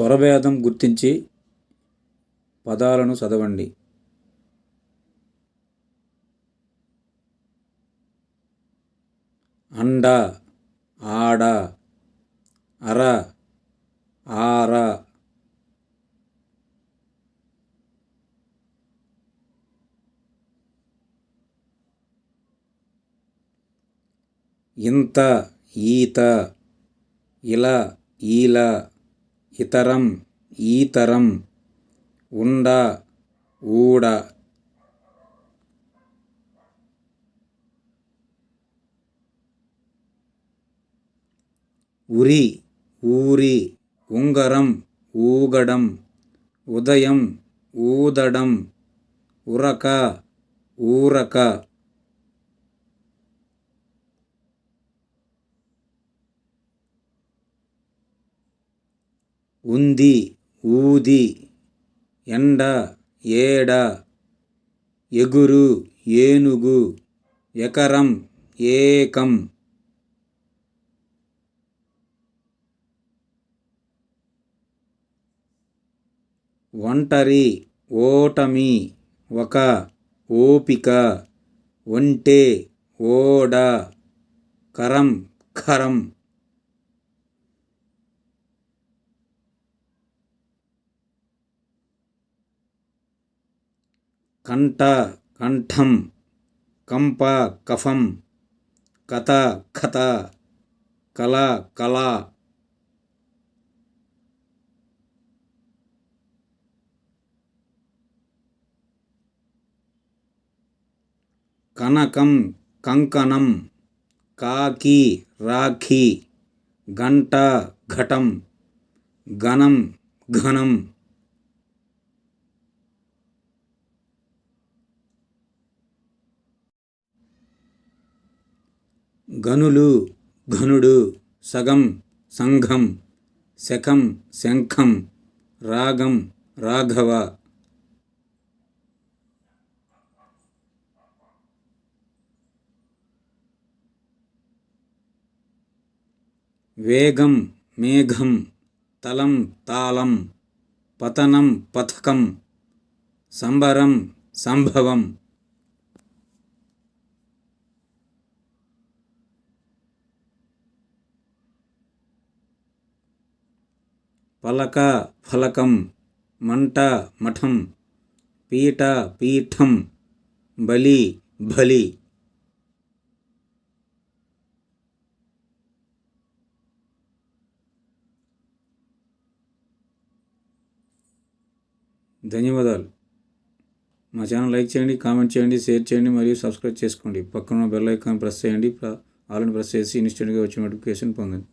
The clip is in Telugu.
స్వరభేదం గుర్తించి పదాలను చదవండి. అండ ఆడ అర ఆర. ఇంత ఈత ఇలా ఈలా. ఇతరం ఈతరం ఉండ ఊడ ఉరి ఊరి ఉంగరం ఊగడం ఉదయం ఊదడం ఉరక ఊరక ఉంది ఊది ఎండ ఏడ ఎగురు ఏనుగు ఎకరం ఏకం. ఒంటరి ఓటమి ఒక ఓపిక ఒంటే ఓడ కరం ఖరం కంఠ కంఠం కంప కఫం కథ కథ కళ కళ. కనకం కంకణం కాకి రాఖీ గంట ఘటం గణం ఘనం. గనులు ఘనుడు సగం సంఘం శకం శంఖం రాగం రాఘవ. వేగం మేఘం తలం తాళం పతనం పథకం సంబరం సంభవం. పలక ఫలకం మంట మఠం పీట పీఠం బలి బలి. ధన్యవాదాలు. మా ఛానల్ లైక్ చేయండి కామెంట్ చేయండి షేర్ చేయండి మరియు సబ్స్క్రైబ్ చేసుకోండి. పక్కన బెల్ ఐకాన్ ప్రెస్ చేయండి ఆల్ని ప్రెస్ చేసి ఇన్స్టెంట్గా వచ్చే నోటిఫికేషన్ పొందండి.